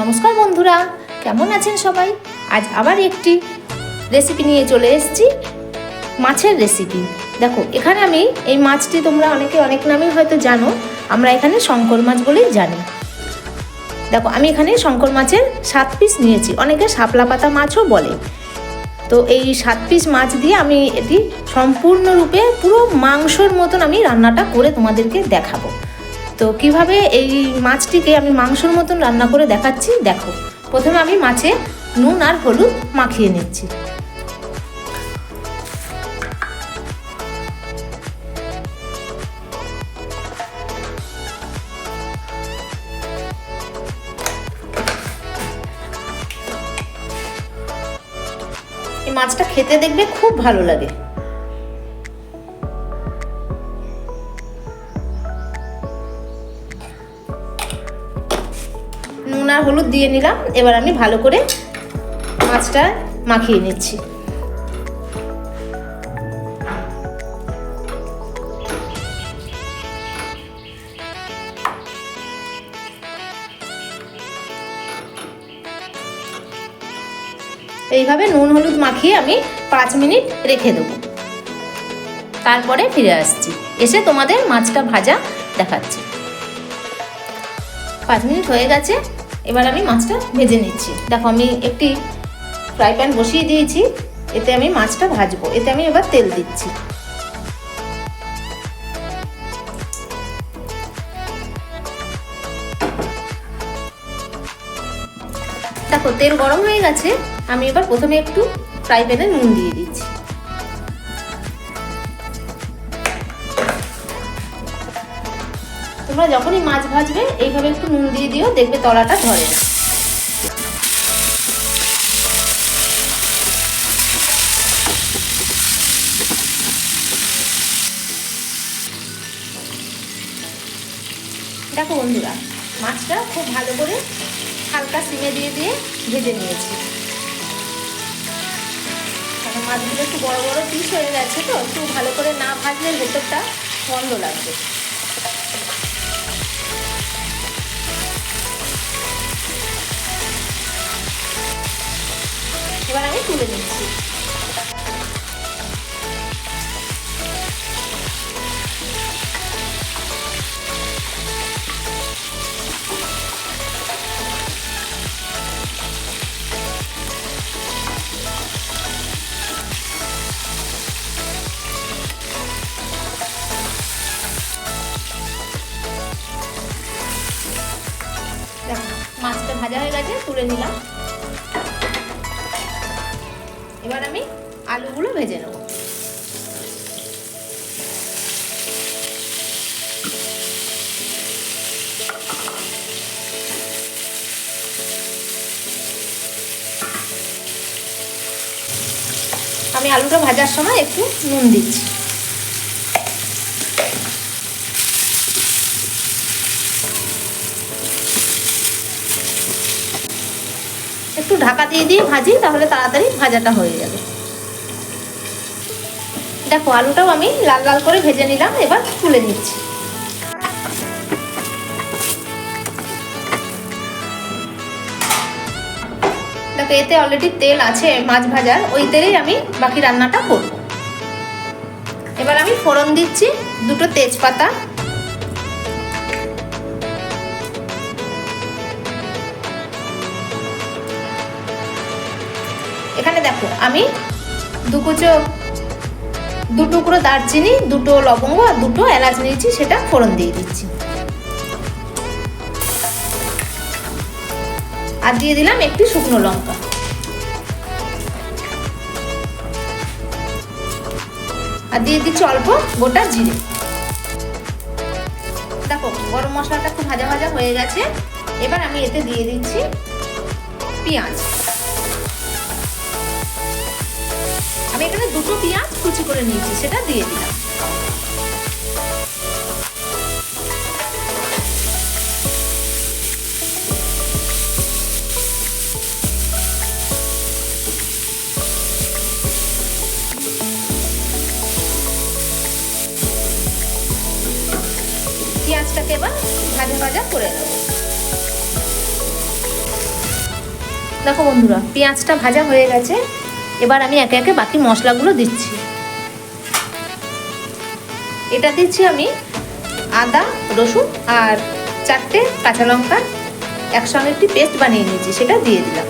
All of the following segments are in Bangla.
নমস্কার বন্ধুরা, কেমন আছেন সবাই? আজ আবার একটি রেসিপি নিয়ে চলে এসেছি, মাছের রেসিপি দেখো, এখানে আমি এই মাছটি তোমরা অনেকে অনেক নামে হয়তো জানো, আমরা এখানে শঙ্কর মাছ বলেই জানি। দেখো, আমি এখানে শঙ্কর মাছের সাত পিস নিয়েছি, অনেকে শাপলা পাতা মাছও বলে। তো এই সাত পিস মাছ দিয়ে আমি এটি সম্পূর্ণরূপে পুরো মাংসর মতন আমি রান্নাটা করে তোমাদেরকে দেখাবো। তো কীভাবে এই মাছটিকে আমি মাংসর মতন রান্না করে দেখাচ্ছি, দেখো। প্রথমে আমি মাছে নুন আর হলুদ মাখিয়ে নিচ্ছি। মাছটা খেতে দেখবে খুব ভালো লাগে। নুন আর হলুদ দিয়ে নিলাম। এবার আমি ভালো করে মাছটা মাখিয়ে নিচ্ছি। এইভাবে নুন হলুদ মাখিয়ে আমি পাঁচ মিনিট রেখে দেবো। তারপরে ফিরে আসছি। এসে তোমাদের মাছটা ভাজা দেখাচ্ছি। পাঁচ মিনিট হয়ে গেছে। এবার আমি মাছটা ভেজে নিচ্ছি। দেখো, আমি একটি ফ্রাই প্যান বসিয়ে দিয়েছি। এতে আমি মাছটা ভাজবো। এতে আমি এবার তেল দিচ্ছি। দেখো, তেল গরম হয়ে গেছে। আমি এবার প্রথমে একটু ফ্রাই প্যানে নুন দিয়ে দিচ্ছি। তোমরা যখনই মাছ ভাজবে, এইভাবে একটু নুন দিয়ে দিও, দেখবে তলাটা ধরে না। দেখো বন্ধুরা, মাছটা খুব ভালো করে হালকা সিমে দিয়ে দিয়ে ভেজে নিয়েছি। মাছগুলো একটু বড় বড় পিস হয়ে গেছে তো, একটু ভালো করে না ভাজলে ভেতরটা বন্ধ লাগবে। এবার আমি তুলে নিচ্ছি। এবার আমি আলুগুলো ভেজে নেব। আমি আলুটা ভাজার সময় একটু নুন দিচ্ছি। একটু ঢাকা দিয়ে দিয়ে ভাজি, তাহলে তাড়াতাড়ি ভাজাটা হয়ে যাবে। দেখো, আলুটাও আমি লাল লাল করে ভেজে নিলাম, এবার তুলে নিচ্ছি। দেখো, এতে অলরেডি তেল আছে, মাছ ভাজার, ওই তেলেই আমি বাকি রান্নাটা করব। এবার আমি ফোড়ন দিচ্ছি দুটো তেজপাতা এখানে দেখো, আমি দু কুচো, দু টুকরো দারচিনি, দুটো লবঙ্গ আর দুটো এলাচ নিয়েছি, সেটা ফোড়ন দিয়ে দিচ্ছি। আর দিয়ে দিলাম একটি শুকনো লঙ্কা। আর দিয়ে দিচ্ছি অল্প গোটা জিরে। দেখো, গরম মশলাটা খুব ভাজা ভাজা হয়ে গেছে। এবার আমি এতে দিয়ে দিচ্ছি পেঁয়াজ। আমি এখানে দুটো পেঁয়াজ কুচি করে নিয়েছি, সেটা দিয়ে দিলাম। পেঁয়াজটাকে এবার ভাজা ভাজা করে দেখো বন্ধুরা, পেঁয়াজটা ভাজা হয়ে গেছে। এবার আমি একে একে বাকি মশলাগুলো দিচ্ছি। এটা দিচ্ছি আমি আদা, রসুন আর চারটে কাঁচা লঙ্কা। একসঙ্গে একটি পেস্ট বানিয়ে নিয়েছি, সেটা দিয়ে দিলাম।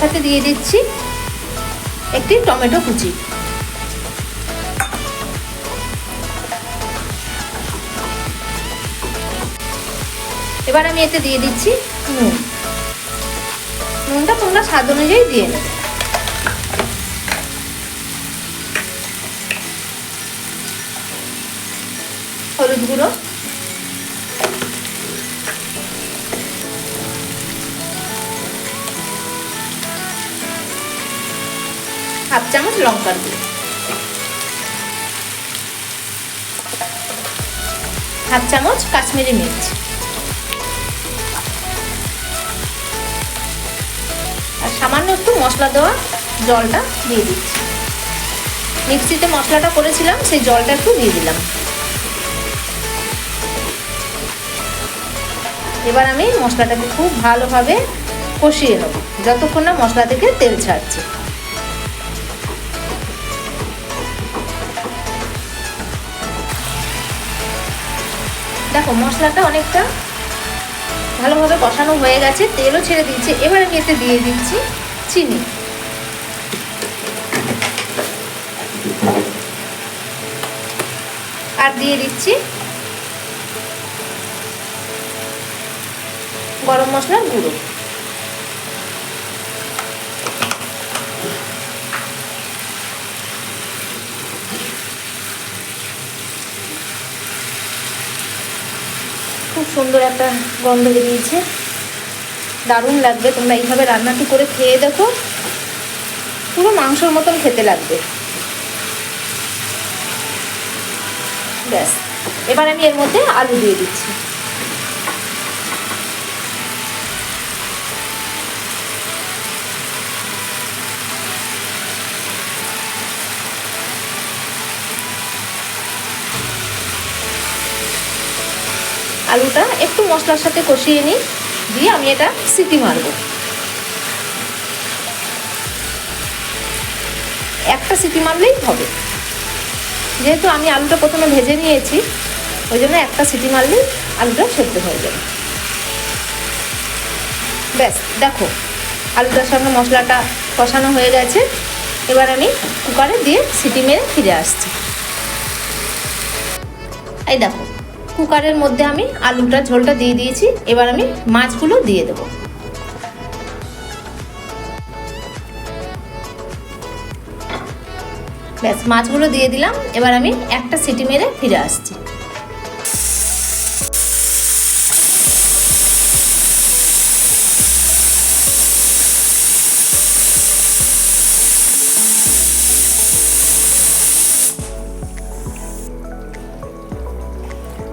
সাথে দিয়ে দিচ্ছি একটি টমেটো কুচি। এবার আমি এতে দিয়ে দিচ্ছি নুন। নুনটা তোমরা স্বাদ অনুযায়ী দিয়ে নেবে। হলুদ গুঁড়ো। হাফ চামচ লঙ্কার গুঁড়ো। হাফ চামচ কাশ্মীরি মির্চ। আর সামান্য একটু মশলা দেওয়া জলটা দিয়ে দিচ্ছি। মিক্সিতে মশলাটা করেছিলাম, সেই জলটা একটু দিয়ে দিলাম। এবার আমি মশলাটাকে খুব ভালোভাবে কষিয়ে নেব, যতক্ষণ না মশলা থেকে তেল ছাড়ছে। দেখো, মশলাটা অনেকটা ভালোভাবে কষানো হয়ে গেছে, তেলও ছেড়ে দিচ্ছে এবার আমি এতে দিয়ে দিচ্ছি চিনি। আর দিয়ে দিচ্ছি গরম মশলার গুঁড়ো। সুন্দর একটা গন্ধ বেরিয়েছে। দারুণ লাগবে, তোমরা এইভাবে রান্নাটি করে খেয়ে দেখো। পুরো মাংসর মতন খেতে লাগবে। ব্যাস। এবার আমি এর মধ্যে আলু দিয়ে দিচ্ছি। আলুটা একটু মশলার সাথে কষিয়ে নিই, দিয়ে আমি এটা সিটি মারব। একটা সিটি মারলেই হবে। যেহেতু আমি আলুটা প্রথমে ভেজে নিয়েছি, ওই জন্য একটা সিটি মারলেই আলুটা সেদ্ধ হয়ে যাবে। ব্যাস, দেখো, আলুটার সঙ্গে মশলাটা কষানো হয়ে গেছে। এবার আমি কুকারে দিয়ে সিটি মেরে ফিরে আসছি। এই দেখো কুকারের মধ্যে আমি আলুটা, ঝোলটা দিয়ে দিয়েছি। এবার আমি মাছগুলো দিয়ে দেবো। ব্যাস, মাছগুলো দিয়ে দিলাম। এবার আমি একটা সিটি মেরে ফিরে আসছি।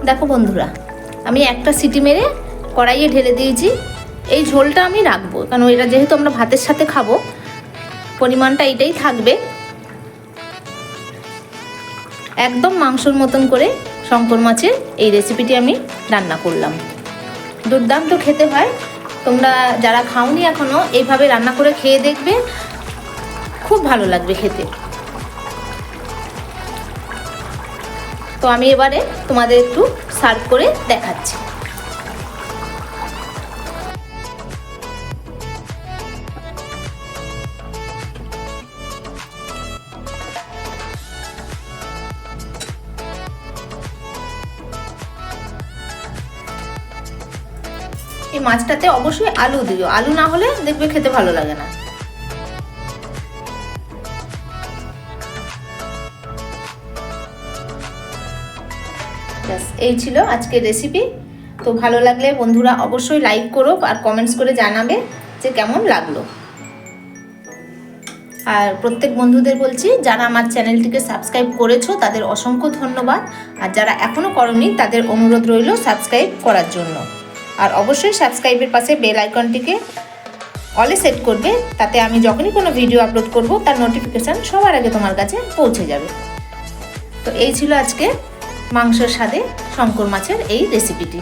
দেখো বন্ধুরা, আমি একটা সিটি মেরে কড়াইয়ে ঢেলে দিয়েছি। এই ঝোলটা আমি রাখব, কারণ এটা যেহেতু আমরা ভাতের সাথে খাব, পরিমাণটা এটাই থাকবে। একদম মাংসর মতন করে শঙ্কর মাছের এই রেসিপিটি আমি রান্না করলাম। দুর্দান্ত খেতে হয়, তোমরা যারা খাওনি এখনও এইভাবে রান্না করে খেয়ে দেখবে, খুব ভালো লাগবে খেতে। তো আমি এবারে তোমাদের একটু সার্ভ করে দেখাচ্ছি। এই মাছটাতে অবশ্যই আলু দিও। আলু না হলে দেখবে খেতে ভালো লাগে না। এই ছিল আজকের রেসিপি তো ভালো লাগলে বন্ধুরা অবশ্যই লাইক করো আর কমেন্টস করে জানাবে যে কেমন লাগল। আর প্রত্যেক বন্ধুদের বলছি, যারা আমার চ্যানেলটিকে সাবস্ক্রাইব করেছ, তাদের অসংখ্য ধন্যবাদ। আর যারা এখনও করনি, তাদের অনুরোধ রইল সাবস্ক্রাইব করার জন্য। আর অবশ্যই সাবস্ক্রাইবের পাশে বেল আইকনটিকে অলে সেট করবে, তাতে আমি যখনই কোনো ভিডিও আপলোড করব, তার নোটিফিকেশান সবার আগে তোমার কাছে পৌঁছে যাবে। তো এই ছিল আজকে। মাংসের স্বাদে শঙ্কর মাছের এই রেসিপিটি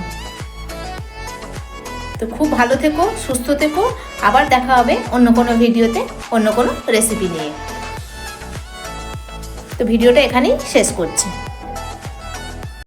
তো খুব ভালো থেকো, সুস্থ থেকো, আবার দেখা হবে অন্য কোনো ভিডিওতে, অন্য কোনো রেসিপি নিয়ে। তো ভিডিওটা এখানেই শেষ করছি।